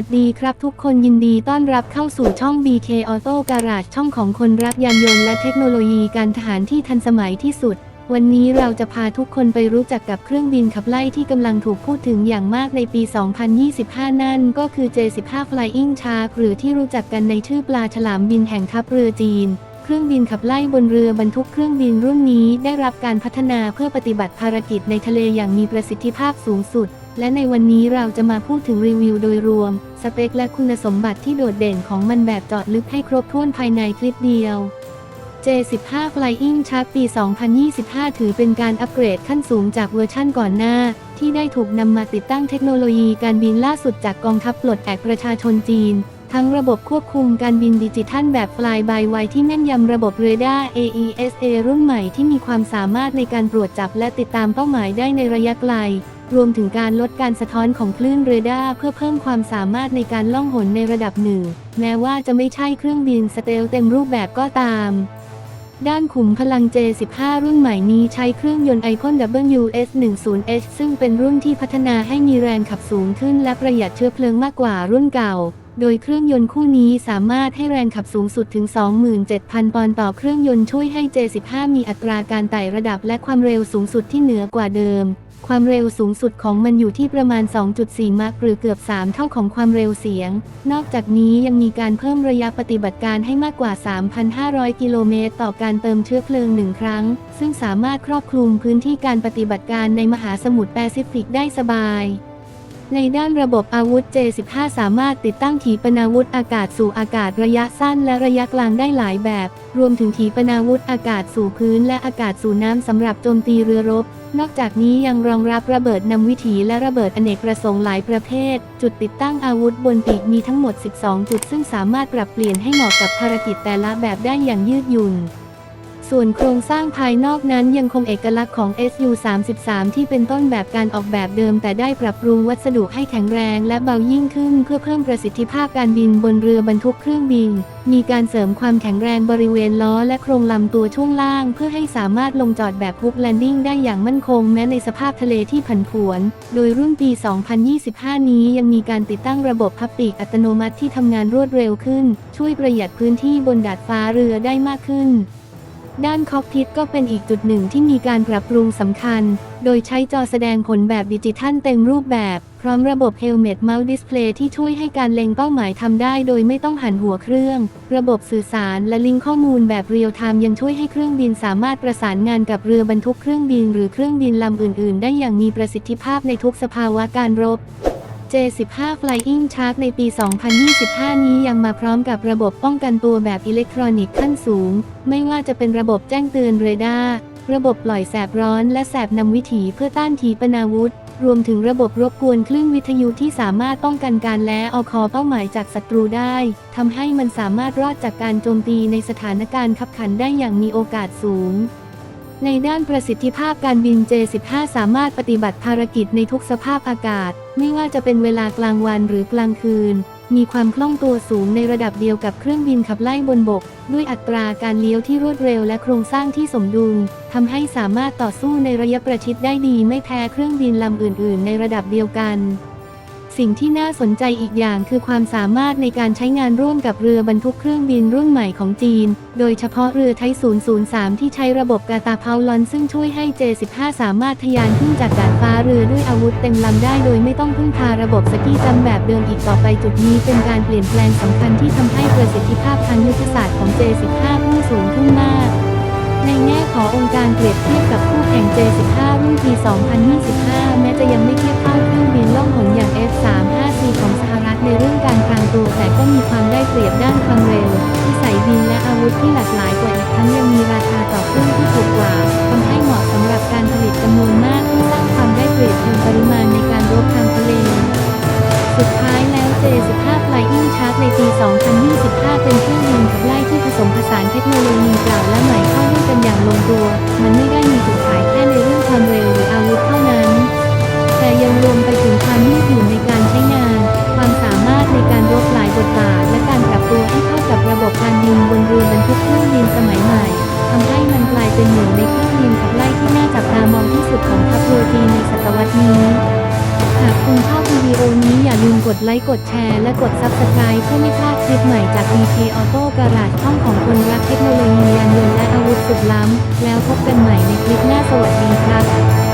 วัสดีครับทุกคนยินดีต้อนรับเข้าสู่ช่อง BK Auto Garage ช่องของคนรักยานยนต์และเทคโนโลยีการทหารที่ทันสมัยที่สุด วันนี้เราจะพาทุกคนไปรู้จักกับเครื่องบินขับไล่ที่กำลังถูกพูดถึงอย่างมากในปี 2025 นั่นก็คือ J15 Flying Shark หรือที่รู้จักกันในชื่อปลาฉลามบินแห่งทัพเรือจีนเครื่องบินขับไล่บนเรือบรรทุกเครื่องบินรุ่นนี้ได้รับการพัฒนาเพื่อปฏิบัติภารกิจในทะเลอย่างมีประสิทธิภาพสูงสุด และในวันนี้เราจะมาพูดถึงรีวิวโดยรวม สเปคและคุณสมบัติที่โดดเด่นของมันแบบเจาะลึกให้ครบถ้วนภายในคลิปเดียว J15 Flying Shark ปี 2025 ถือเป็นการอัปเกรดขั้นสูงจากเวอร์ชั่นก่อนหน้า ที่ได้ถูกนำมาติดตั้งเทคโนโลยีการบินล่าสุดจากกองทัพปลดแอกประชาชนจีน ทั้งระบบควบคุมการบินดิจิทัลแบบ Fly by Wire ที่แม่นยำระบบเรดาร์ AESA รุ่นใหม่ที่มีความสามารถในการตรวจจับและติดตามเป้าหมายได้ในระยะไกล รวมถึงการลดการสะท้อนของคลื่นเรดาร์เพื่อเพิ่มความสามารถในการล่องหนในระดับหนึ่ง แม้ว่าจะไม่ใช่เครื่องบินสเตลเต็มรูปแบบก็ตาม ด้านขุมพลัง J15 รุ่นใหม่นี้ใช้เครื่องยนต์ไอพ่น WS10H ซึ่งเป็นรุ่นที่พัฒนาให้มีแรงขับสูงขึ้นและประหยัดเชื้อเพลิงมากกว่ารุ่นเก่า โดยเครื่องยนต์คู่นี้สามารถให้แรงขับสูงสุดถึง 27,000 ปอนด์ต่อเครื่องยนต์ช่วยให้ J15 มีอัตราการไต่ระดับและความเร็วสูงสุดที่เหนือกว่าเดิม ความเร็วสูงสุดของมันอยู่ที่ประมาณ 2.4 มัคหรือเกือบ 3 เท่าของความเร็วเสียง นอกจากนี้ยังมีการเพิ่มระยะปฏิบัติการให้มากกว่า 3,500 กิโลเมตร ต่อการเติมเชื้อเพลิงหนึ่งครั้ง ซึ่งสามารถครอบคลุมพื้นที่การปฏิบัติการในมหาสมุทรแปซิฟิกได้สบาย ในด้านระบบอาวุธ J15 สามารถติดตั้งขีปนาวุธอากาศสู่อากาศระยะสั้นและระยะกลางได้หลายแบบ รวมถึงขีปนาวุธอากาศสู่พื้นและอากาศสู่น้ำสำหรับโจมตีเรือรบ นอกจากนี้ยังรองรับระเบิดนำวิถีและระเบิดอเนกประสงค์หลายประเภท จุดติดตั้งอาวุธบนปีกมีทั้งหมด 12 จุดซึ่งสามารถปรับเปลี่ยนให้เหมาะกับภารกิจแต่ละแบบได้อย่างยืดหยุ่น ส่วนโครงสร้างภายนอกนั้นยังคงเอกลักษณ์ของ SU-33 ที่เป็นต้นแบบการออกแบบเดิม แต่ได้ปรับปรุงวัสดุให้แข็งแรงและเบายิ่งขึ้น เพื่อเพิ่มประสิทธิภาพการบินบนเรือบรรทุกเครื่องบิน มีการเสริมความแข็งแรงบริเวณล้อและโครงลำตัวช่วงล่าง เพื่อให้สามารถลงจอดแบบฮุกแลนดิ้งได้อย่างมั่นคงแม้ในสภาพทะเลที่ผันผวน โดยรุ่นปี 2025 นี้ยังมีการติดตั้งระบบพับปีกอัตโนมัติที่ทำงานรวดเร็วขึ้น ช่วยประหยัดพื้นที่บนดาดฟ้าเรือได้มากขึ้น ด้านคอกพิทก็เป็นอีกจุดหนึ่งที่มีการปรับปรุงสำคัญ โดยใช้จอแสดงผลแบบดิจิทัลเต็มรูปแบบ พร้อมระบบ Helmet Mount Display ที่ช่วยให้การเล็งเป้าหมายทำได้โดยไม่ต้องหันหัวเครื่อง ระบบสื่อสารและลิงก์ข้อมูลแบบเรียลไทม์ยังช่วยให้เครื่องบินสามารถประสานงานกับเรือบรรทุกเครื่องบินหรือเครื่องบินลำอื่น ๆ ได้อย่างมีประสิทธิภาพในทุกสภาวะการรบ J15 Flying Shark ในปี 2025 นี้ยังมาพร้อมกับระบบป้องกันตัวแบบอิเล็กทรอนิกส์ขั้นสูง ไม่ว่าจะเป็นระบบแจ้งเตือนเรดาร์ ระบบปล่อยแสบร้อนและแสบนำวิถีเพื่อต้านขีปนาวุธ รวมถึงระบบรบกวนคลื่นวิทยุที่สามารถป้องกันการและเอาคอเป้าหมายจากศัตรูได้ ทำให้มันสามารถรอดจากการโจมตีในสถานการณ์ขับขันได้อย่างมีโอกาสสูง ในด้านประสิทธิภาพการบิน J15 สามารถปฏิบัติภารกิจในทุกสภาพอากาศ ไม่ว่าจะเป็นเวลากลางวันหรือกลางคืน มีความคล่องตัวสูงในระดับเดียวกับเครื่องบินขับไล่บนบก ด้วยอัตราการเลี้ยวที่รวดเร็วและโครงสร้างที่สมดุลทำให้สามารถต่อสู้ในระยะประชิดได้ดีไม่แพ้เครื่องบินลำอื่น ๆ ในระดับเดียวกัน สิ่งที่น่าสนใจอีกอย่างคือความสามารถในการใช้งานร่วมกับเรือบรรทุกเครื่องบินรุ่นใหม่ของจีน โดยเฉพาะเรือไทย003 ที่ใช้ระบบกาตาเพาลอนซึ่งช่วยให้ J15 สามารถทะยานขึ้นจากดาดฟ้าเรือด้วยอาวุธเต็มลำได้โดยไม่ต้องพึ่งพาระบบสกีจัมแบบเดิมอีกต่อไปจุดนี้เป็นการเปลี่ยนแปลงสำคัญที่ทำให้ประสิทธิภาพทางยุทธศาสตร์ของ J15 พุ่งสูงขึ้นมาก ในแง่ขององค์การเปรียบเทียบกับคู่แข่ง J15 รุ่นปี 2025 แม้จะยังไม่เทียบเท่าเครื่องบินล่องหนอย่าง F-35C ของสหรัฐในเรื่องการพรางตัวแต่ก็มีความได้เปรียบด้านความเร็วที่ใส่บินและอาวุธที่หลากหลายกว่าอีกทั้งยังมีราคาต่อเครื่องที่ถูกกว่าทำให้เหมาะสำหรับการผลิตจำนวนมากที่สร้างความได้เปรียบเชิงปริมาณในการรบทางทะเล สุดท้ายแล้ว J15 Flying Shark ในปี 2025 เป็นเครื่องบินขับไล่ที่ผสมผสานเทคโนโลยีเก่าและใหม่เข้าด้วยกันอย่างลงตัว มันไม่ได้มีจุดขายแค่ในเรื่อง ความเร็วหรืออาวุธเท่านั้น แต่ยังรวมไปถึงความยืดหยุ่นในการใช้งาน ความสามารถในการรบหลายบทบาท และการปรับตัวให้เข้ากับระบบการบินบนเรือบรรทุกเครื่องบินสมัยใหม่ทำให้มันกลายเป็นหนึ่งในเครื่องบินขับไล่ที่น่าจับตามองที่สุดของทัพเรือจีนในศตวรรษนี้ หากคุณชอบวิดีโอนี้อย่าลืมกดไลค์กดแชร์และกด Subscribe เพื่อไม่พลาดคลิปใหม่จาก BK Auto Garage ช่องของคนรักเทคโนโลยียานยนต์และอาวุธสุดล้ำ แล้วพบกันใหม่ในคลิปหน้าสวัสดีครับ